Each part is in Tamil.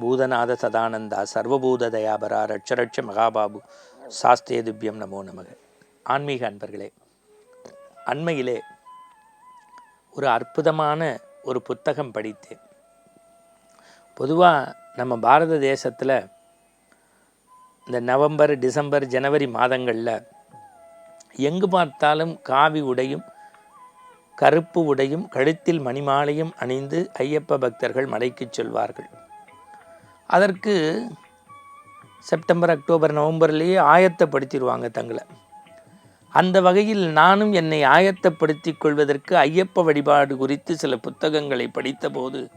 பூதநாத சதானந்தா சர்வபூத தயாபரா ரட்சரட்ச மகாபாபு சாஸ்தே துப்பியம் நமோ நமக. ஆன்மீக அன்பர்களே அண்மையிலே ஒரு அற்புதமான ஒரு புத்தகம் படித்தேன். பொதுவாக நம்ம பாரத தேசத்தில் இந்த நவம்பர் டிசம்பர் ஜனவரி மாதங்களில் எங்கு பார்த்தாலும் காவி உடையும் கருப்பு உடையும் கழுத்தில் மணிமாலையும் அணிந்து ஐயப்ப பக்தர்கள் மலைக்குச் செல்வார்கள். அதற்கு செப்டம்பர் அக்டோபர் நவம்பர்லேயே ஆயத்தப்படுத்திடுவாங்க தங்களை. அந்த வகையில் நானும் என்னை ஆயத்தப்படுத்தி கொள்வதற்கு ஐயப்ப வழிபாடு குறித்து சில புத்தகங்களை படித்தபோது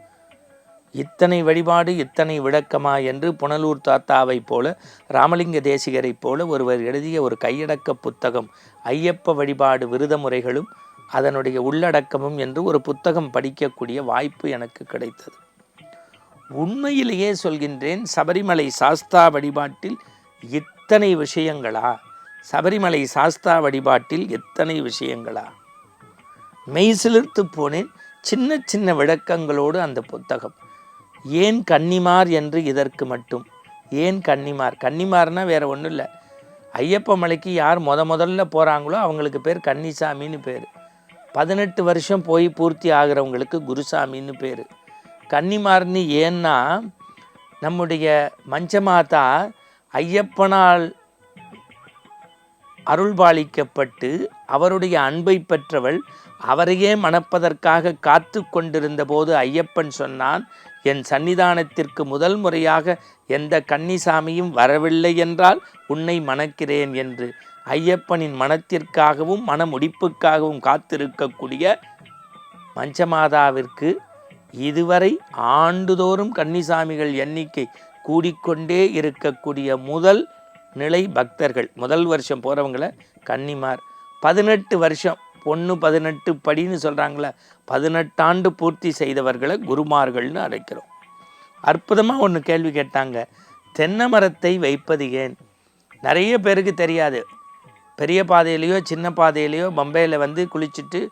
இத்தனை வழிபாடு இத்தனை விளக்கமா என்று புனலூர் தாத்தாவைப் போல ராமலிங்க தேசிகரைப் போல ஒருவர் எழுதிய ஒரு கையடக்க புத்தகம் ஐயப்ப வழிபாடு விருத முறைகளும் அதனுடைய உள்ளடக்கமும் என்று ஒரு புத்தகம் படிக்கக்கூடிய வாய்ப்பு எனக்கு கிடைத்தது. உண்மையிலேயே சொல்கின்றேன் சபரிமலை சாஸ்தா வழிபாட்டில் இத்தனை விஷயங்களா? சபரிமலை சாஸ்தா வழிபாட்டில் எத்தனை விஷயங்களா? மெய் சிலிர்த்து போனேன் சின்ன சின்ன விளக்கங்களோடு அந்த புத்தகம். ஏன் கன்னிமார் என்று இதற்கு மட்டும்? ஏன் கன்னிமார்? கன்னிமார்னா வேற ஒன்றும் இல்லை. ஐயப்ப மலைக்கு யார் முத முதல்ல போகிறாங்களோ அவங்களுக்கு பேர் கன்னிசாமின்னு பேர். பதினெட்டு வருஷம் போய் பூர்த்தி ஆகிறவங்களுக்கு குருசாமின்னு பேர். கன்னிமார்னி ஏன்னா நம்முடைய மஞ்சமாதா ஐயப்பனால் அருள்பாலிக்கப்பட்டு அவருடைய அன்பை பெற்றவள் அவரையே மணப்பதற்காக காத்து கொண்டிருந்த போது ஐயப்பன் சொன்னான் என் சன்னிதானத்திற்கு முதல் முறையாக எந்த கன்னிசாமியும் வரவில்லை என்றால் உன்னை மணக்கிறேன் என்று. ஐயப்பனின் மனத்திற்காகவும் மன முடிப்புக்காகவும் காத்திருக்கக்கூடிய மஞ்சமாதாவிற்கு இதுவரை ஆண்டுதோறும் கன்னிசாமிகள் எண்ணிக்கை கூடிக்கொண்டே இருக்கக்கூடிய முதல் நிலை பக்தர்கள் முதல் வருஷம் போகிறவங்கள கன்னிமார். பதினெட்டு வருஷம் பொண்ணு பதினெட்டு படின்னு சொல்கிறாங்களே பதினெட்டாண்டு பூர்த்தி செய்தவர்களை குருமார்கள்னு அழைக்கிறோம். அற்புதமாக ஒன்று கேள்வி கேட்டாங்க தென்னை மரத்தை வைப்பது ஏன்? நிறைய பேருக்கு தெரியாது. பெரிய பாதையிலையோ சின்ன பாதையிலையோ பம்பையில் வந்து குளிச்சுட்டு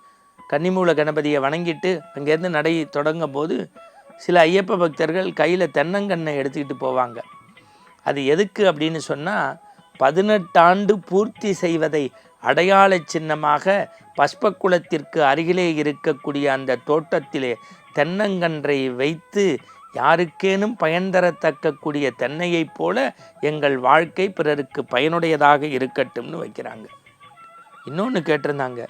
கன்னிமூல கணபதியை வணங்கிட்டு அங்கேருந்து நடை தொடங்கும் போது சில ஐயப்ப பக்தர்கள் கையில் தென்னங்கண்ணை எடுத்துக்கிட்டு போவாங்க. அது எதுக்கு அப்படின்னு சொன்னால் பதினெட்டாண்டு பூர்த்தி செய்வதை அடையாள சின்னமாக பஸ்பக்குளத்திற்கு அருகிலே இருக்கக்கூடிய அந்த தோட்டத்திலே தென்னங்கன்றை வைத்து யாருக்கேனும் பயன் தரத்தக்கக்கூடிய தென்னையைப் போல எங்கள் வாழ்க்கை பிறருக்கு பயனுடையதாக இருக்கட்டும்னு வைக்கிறாங்க. இன்னொன்று கேட்டிருந்தாங்க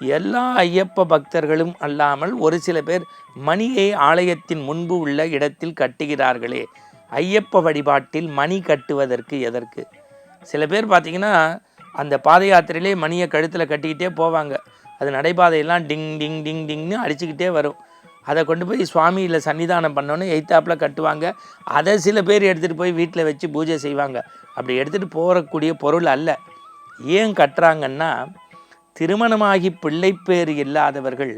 எல்லா ஐயப்ப பக்தர்களும் அல்லாமல் ஒரு சில பேர் மணியை ஆலயத்தின் முன்பு உள்ள இடத்தில் கட்டுகிறார்களே. ஐயப்ப வழிபாட்டில் மணி கட்டுவதற்கு எதற்கு? சில பேர் பார்த்திங்கன்னா அந்த பாத யாத்திரையிலே மணியை கழுத்தில் கட்டிக்கிட்டே போவாங்க. அது நடைபாதையெல்லாம் டிங் டிங் டிங் டிங்னு அடிச்சுக்கிட்டே வரும். அதை கொண்டு போய் சுவாமியில் சன்னிதானம் பண்ணோன்னு எய்த்தாப்பில் கட்டுவாங்க. அதை சில பேர் எடுத்துகிட்டு போய் வீட்டில் வச்சு பூஜை செய்வாங்க. அப்படி எடுத்துகிட்டு போகக்கூடிய பொருள் அல்ல. ஏன் கட்டுறாங்கன்னா திருமணமாகி பிள்ளைப்பேறு இல்லாதவர்கள்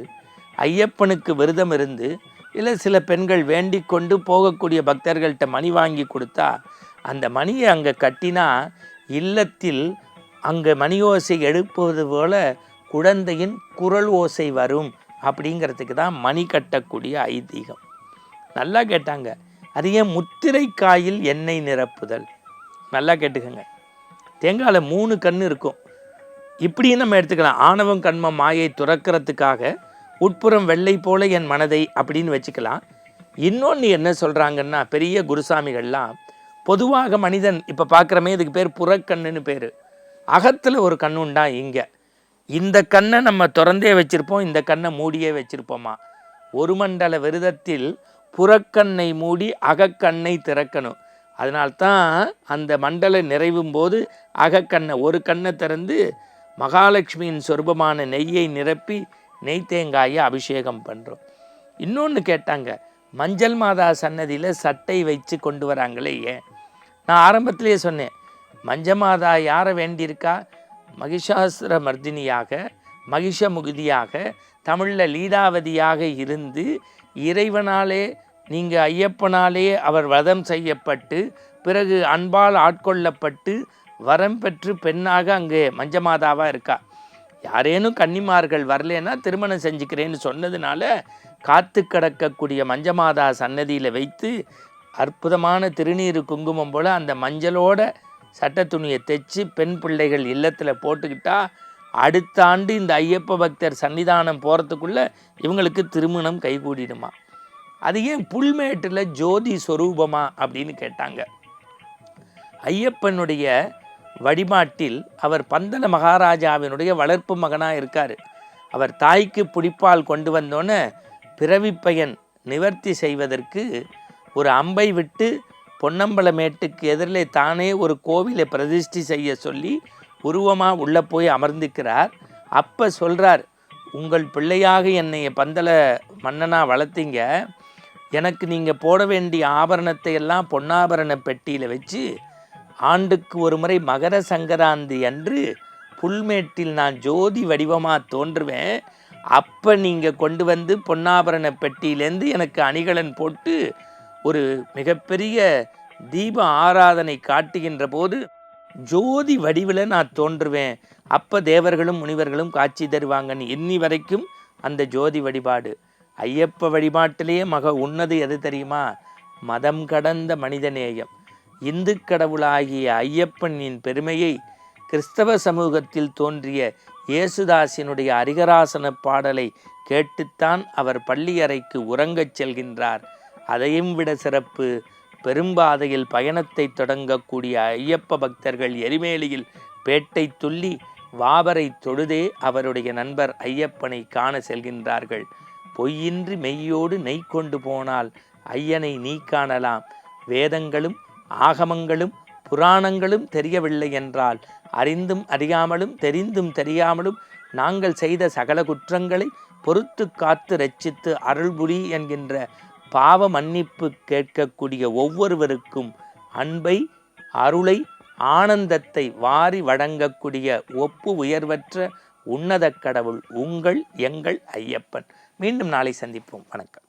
ஐயப்பனுக்கு விரதம் இருந்து இல்லை சில பெண்கள் வேண்டி கொண்டு போகக்கூடிய பக்தர்கள்ட்ட மணி வாங்கி கொடுத்தா அந்த மணியை அங்கே கட்டினா இல்லத்தில் அங்கே மணி ஓசை எழுப்புவது போல குழந்தையின் குரல் ஓசை வரும் அப்படிங்கிறதுக்கு தான் மணி கட்டக்கூடிய ஐதீகம். நல்லா கேட்டாங்க. அது ஏன் முத்திரைக்காயில் எண்ணெய் நிரப்புதல்? நல்லா கேட்டுக்கோங்க. தேங்காயில் மூணு கண் இருக்கும். இப்படியும் நம்ம எடுத்துக்கலாம். ஆணவம் கண்மம் மாயை துறக்கிறதுக்காக உட்புறம் வெள்ளை போல என் மனதை அப்படின்னு வச்சுக்கலாம். இன்னொன்று என்ன சொல்கிறாங்கன்னா பெரிய குருசாமிகள்லாம் பொதுவாக மனிதன் இப்போ பார்க்குறமே இதுக்கு பேர் புறக்கண்ணுன்னு பேர். அகத்தில் ஒரு கண் உண்டா? இங்கே. இந்த கண்ணை நம்ம திறந்தே வச்சுருப்போம் இந்த கண்ணை மூடியே வச்சுருப்போமா? ஒரு மண்டல விரதத்தில் புறக்கண்ணை மூடி அகக்கண்ணை திறக்கணும். அதனால்தான் அந்த மண்டல நிறைவும் போது அகக்கண்ணை ஒரு கண்ணை திறந்து மகாலட்சுமியின் சொருபமான நெய்யை நிரப்பி நெய் தேங்காயை அபிஷேகம் பண்ணுறோம் இன்னொன்று கேட்டாங்க மஞ்சள் மாதா சன்னதியில் சட்டை வச்சு கொண்டு வராங்களே ஏன்? நான் ஆரம்பத்திலேயே சொன்னேன் மஞ்சமாதா யாரை வேண்டியிருக்கா? மகிஷாசுர மர்தினியாக மகிஷமுகுதியாக தமிழில் லீலாவதியாக இருந்து இறைவனாலே நீங்கள் ஐயப்பனாலே அவர் வதம் செய்யப்பட்டு பிறகு அன்பால் ஆட்கொள்ளப்பட்டு வரம் பெற்று பெண்ணாக அங்கே மஞ்சமாதாவாக இருக்கா? யாரேனும் கன்னிமார்கள் வரலன்னா திருமணம் செஞ்சுக்கிறேன்னு சொன்னதுனால காத்து கிடக்கக்கூடிய மஞ்சமாதா சன்னதியில் வைத்து அற்புதமான திருநீர் குங்குமம் போல் அந்த மஞ்சளோட சட்ட துணியை தைச்சு பெண் பிள்ளைகள் இல்லத்தில் போட்டுக்கிட்டா அடுத்த ஆண்டு இந்த ஐயப்ப பக்தர் சன்னிதானம் போகிறதுக்குள்ளே இவங்களுக்கு திருமணம் கைகூடிடுமா? அது ஏன் புல்மேட்டில் ஜோதி சொரூபமா அப்படின்னு கேட்டாங்க. ஐயப்பனுடைய வழிபாட்டில் அவர் பந்தல மகாராஜாவினுடைய வளர்ப்பு மகனாக இருக்கார். அவர் தாய்க்கு பிடிப்பால் கொண்டு வந்தோன்னே பிறவி பயன் நிவர்த்தி செய்வதற்கு ஒரு அம்பை விட்டு பொன்னம்பலமேட்டுக்கு எதிரிலே தானே ஒரு கோவிலை பிரதிஷ்டி செய்ய சொல்லி உருவமாக உள்ளே போய் அமர்ந்துக்கிறார் அப்போ சொல்கிறார் உங்கள் பிள்ளையாக என்னை பந்தல மன்னனாக வளர்த்தீங்க. எனக்கு நீங்கள் போட வேண்டிய ஆபரணத்தை எல்லாம் பொன்னாபரண பெட்டியில் வச்சு ஆண்டுக்கு ஒரு முறை மகர சங்கராந்தி அன்று புல்மேட்டில் நான் ஜோதி வடிவமாக தோன்றுவேன். அப்போ நீங்கள் கொண்டு வந்து பொன்னாபரண பெட்டியிலேருந்து எனக்கு அணிகலன் போட்டு ஒரு மிகப்பெரிய தீப ஆராதனை காட்டுகின்ற போது ஜோதி வடிவில் நான் தோன்றுவேன். அப்போ தேவர்களும் முனிவர்களும் காட்சி தருவாங்கன்னு இன்னி வரைக்கும் அந்த ஜோதி வழிபாடு. ஐயப்ப வழிபாட்டிலேயே மக உன்னது எது தெரியுமா? மதம் கடந்த மனிதநேயம். இந்து கடவுளாகிய ஐயப்பனின் பெருமையை கிறிஸ்தவ சமூகத்தில் தோன்றிய இயேசுதாசினுடைய அரிகராசன பாடலை கேட்டுத்தான் அவர் பள்ளியறைக்கு உறங்கச் செல்கின்றார். அதையும் விட சிறப்பு பெரும்பாதையில் பயணத்தை தொடங்கக்கூடிய ஐயப்ப பக்தர்கள் எரிமேலியில் பேட்டை துள்ளி வாபரை தொழுதே அவருடைய நண்பர் ஐயப்பனை காண செல்கின்றார்கள். பொய்யின்றி மெய்யோடு நெய் கொண்டு போனால் ஐயனை நீ காணலாம். வேதங்களும் ஆகமங்களும் புராணங்களும் தெரியவில்லை என்றால் அறிந்தும் அறியாமலும் தெரிந்தும் தெரியாமலும் நாங்கள் செய்த சகல குற்றங்களை பொறுத்து காத்து ரட்சித்து அருள்புரி என்கின்ற பாவ மன்னிப்பு கேட்கக்கூடிய ஒவ்வொருவருக்கும் அன்பை அருளை ஆனந்தத்தை வாரி வழங்கக்கூடிய ஒப்பு உயர்வற்ற உன்னத கடவுள் உங்கள் எங்கள் ஐயப்பன். மீண்டும் நாளை சந்திப்போம். வணக்கம்.